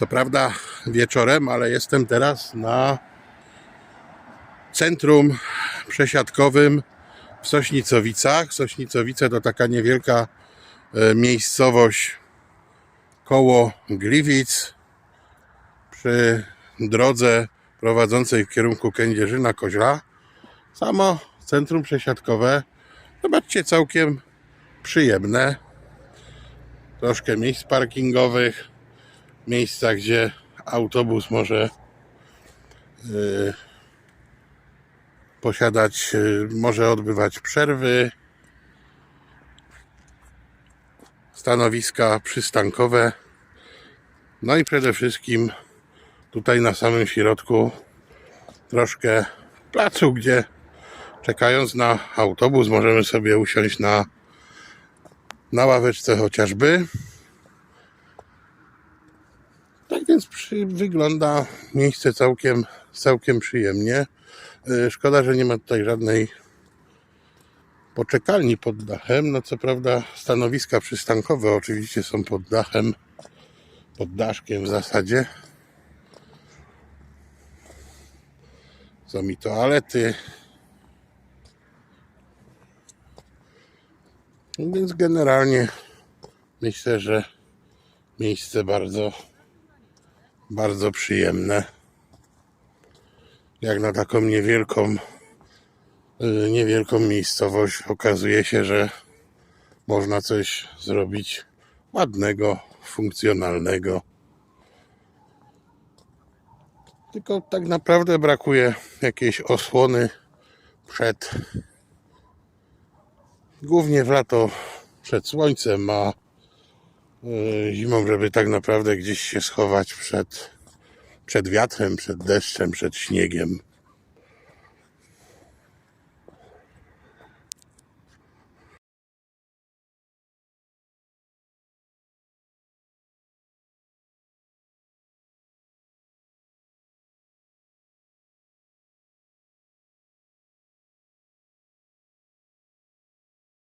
Co prawda wieczorem, ale jestem teraz na centrum przesiadkowym w Sośnicowicach. Sośnicowice to taka niewielka e, miejscowość koło Gliwic przy drodze prowadzącej w kierunku Kędzierzyna Koźla. Samo centrum przesiadkowe, zobaczcie, całkiem przyjemne. Troszkę miejsc parkingowych, miejsca, gdzie autobus może yy, posiadać, yy, może odbywać przerwy. Stanowiska przystankowe. No i przede wszystkim tutaj na samym środku troszkę placu, gdzie czekając na autobus możemy sobie usiąść na, na ławeczce chociażby. Tak więc przy, wygląda miejsce całkiem, całkiem przyjemnie. Yy, Szkoda, że nie ma tutaj żadnej poczekalni pod dachem. No co prawda stanowiska przystankowe oczywiście są pod dachem, pod daszkiem w zasadzie. Są i toalety. No Więc generalnie myślę, że miejsce bardzo, bardzo przyjemne. Jak na taką niewielką, y, niewielką miejscowość okazuje się, że można coś zrobić ładnego, funkcjonalnego. Tylko tak naprawdę brakuje jakiejś osłony przed głównie w lato przed słońcem, a y, zimą, żeby tak naprawdę gdzieś się schować przed, przed wiatrem, przed deszczem, przed śniegiem.